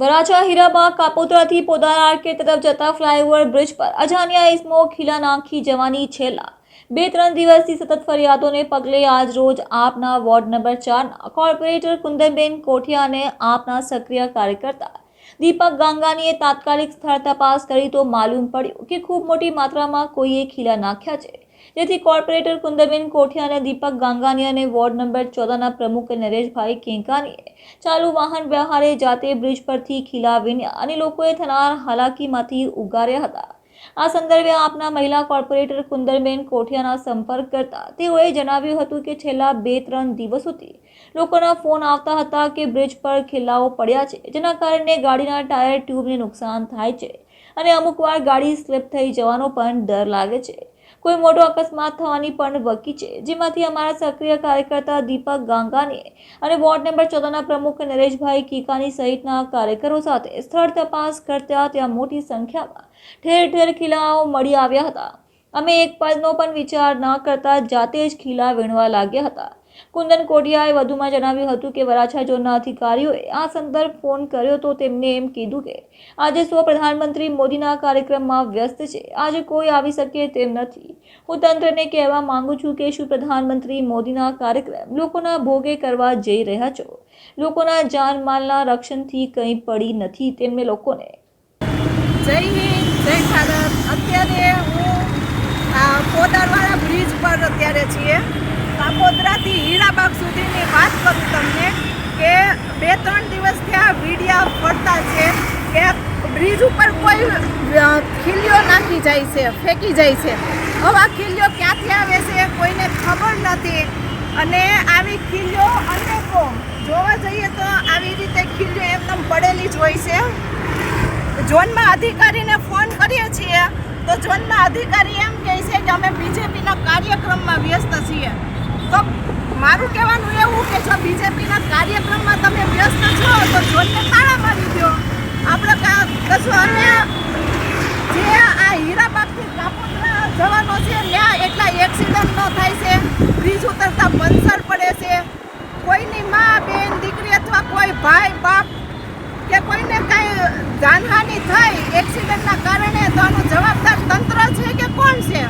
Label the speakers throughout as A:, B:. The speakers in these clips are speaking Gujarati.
A: વરાછા હીરાબાગ કાપોદ્રાથી પોદાર આર્કેડ તરફ જતા ફ્લાયઓવર બ્રિજ પર અજાણ્યા ઇસમો ખીલા નાખી જવાની છેલ્લા બે ત્રણ દિવસથી સતત ફરિયાદોને પગલે આજ રોજ આપના વોર્ડ નંબર ચારના કોર્પોરેટર કુંદનબેન કોઠિયાને આપના સક્રિય કાર્યકર્તા દીપક ગાંગાનીએ તાત્કાલિક સ્થળ તપાસ કરી તો માલુમ પડ્યું કે ખૂબ મોટી માત્રામાં કોઈએ ખીલા નાખ્યા છે. જેથી કોર્પોરેટર કુંદબેન કોઠિયા અને દીપક ગાંગાની વોર્ડ નંબર ચૌદના પ્રમુખ નરેશભાઈ કેંકાનીએ ચાલુ વાહન વ્યવહારે જાતે બ્રિજ પરથી ખીલાવીને અને લોકોએ થનાર હાલાકીમાંથી ઉગાર્યા હતા. આ સંદર્ભે આપના મહિલા કોર્પોરેટર કુંદરબેન કોઠિયાના સંપર્ક કરતા તેઓએ જણાવ્યું હતું કે છેલ્લા બે ત્રણ દિવસોથી લોકોના ફોન આવતા હતા કે બ્રિજ પર ખીલાઓ પડ્યા છે, જેના કારણે ગાડીના ટાયર ટ્યુબને નુકસાન થાય છે અને અમુકવાર ગાડી સ્લીપ થઈ જવાનો પણ ડર લાગે છે. કોઈ મોટો અકસ્માત થવાની પણ વકી છે. જેમાંથી અમારા સક્રિય કાર્યકર્તા દીપક ગાંગાની અને વોર્ડ નંબર ચૌદના પ્રમુખ નરેશભાઈ કીકાની સહિતના કાર્યકરો સાથે સ્થળ તપાસ કરતા ત્યાં મોટી સંખ્યામાં ઠેર ઠેર ખીલાઓ મળી આવ્યા હતા. અમે એક પદનો પણ વિચાર ન કરતા જાતે જ ખીલા વીણવા લાગ્યા હતા. કુંદન કોડિયાએ વધુમાં જણાવ્યું હતું કે વરાછા ઝોનના અધિકારીઓએ આ સંદર્ભ ફોન કર્યો તો તેમને એમ કીધું કે આજે સ્વ પ્રધાનમંત્રી મોદીના કાર્યક્રમમાં વ્યસ્ત છે. આજે કોઈ આવી શકે તેમ નથી. હું તંત્રને કહેવા માંગુ છું કે શું પ્રધાનમંત્રી મોદીના કાર્યક્રમ લોકોના ભોગે કરવા જઈ રહ્યા છો? લોકોના જાનમાલના રક્ષણથી કંઈ પડી નથી તેમને લોકોને.
B: જય હિન્દ, જય ભારત. અત્યારે હું, આ બ્રિજ પર હીરાબાગ સુધીની વાત કરું તમને કે બે ત્રણ દિવસથી આ વીડિયા ફરતા છે કે બ્રિજ ઉપર કોઈ અ, ખીલીઓ નાખી જાય છે ફેંકી જાય છે. હવે આ ખીલીઓ ક્યાંથી આવે છે કોઈને ખબર નથી. અને આવી ખીલીઓ અનેકો જોવા જઈએ તો આવી રીતે ખીલીઓ એકદમ પડેલી જ હોય છે. ઝોનમાં અધિકારીને ફોન કરીએ છીએ તો ઝોનના અધિકારી એમ કહે છે કે અમે બીજેપીના કાર્યક્રમમાં વ્યસ્ત છીએ તો મારું કહેવાનું એવું કે જો બીજેપીના કાર્યક્રમમાં તમે વ્યસ્ત છો, તો જોઈને તાળા મારી દો. આપણે કશું અને જે આ હીરાબાગથી કાપોદ્રા જવાનો છે ત્યાં એટલા એક્સિડન્ટ ન થાય છે. બ્રિજ ઉતરતા પંચર પડે છે. કોઈની મા, બેન, દીકરી અથવા કોઈ ભાઈ, બાપ કે કોઈને કાંઈ જાનહાનિ થાય એક્સિડન્ટના કારણે, તો આનું જવાબદાર તંત્ર છે કે કોણ છે?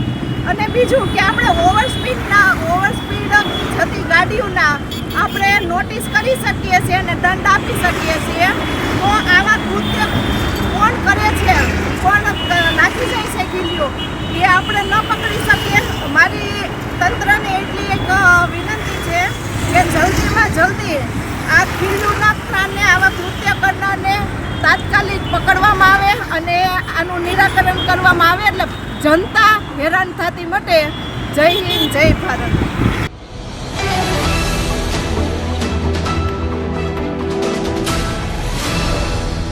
B: અને બીજું કે આપણે ઓવર સ્પીડના ઓવર જતી ગાડીઓના આપણે નોટિસ કરી શકીએ છીએ અને દંડ આપી શકીએ છીએ. તો આવા કૃત્ય કોણ કરે છે? કોણ નાખી જાય છે ગીલીઓ એ આપણે ન પકડી શકીએ. મારી તંત્રને એટલી એક વિનંતી છે કે જલ્દીમાં જલ્દી આ ખીલ્યું પ્રાણને, આવા કૃત્ય કરનારને તાત્કાલિક પકડવામાં આવે અને આનું નિરાકરણ કરવામાં આવે. એટલે જનતા હેરાન થતી માટે. જય હિન્દ, જય ભારત.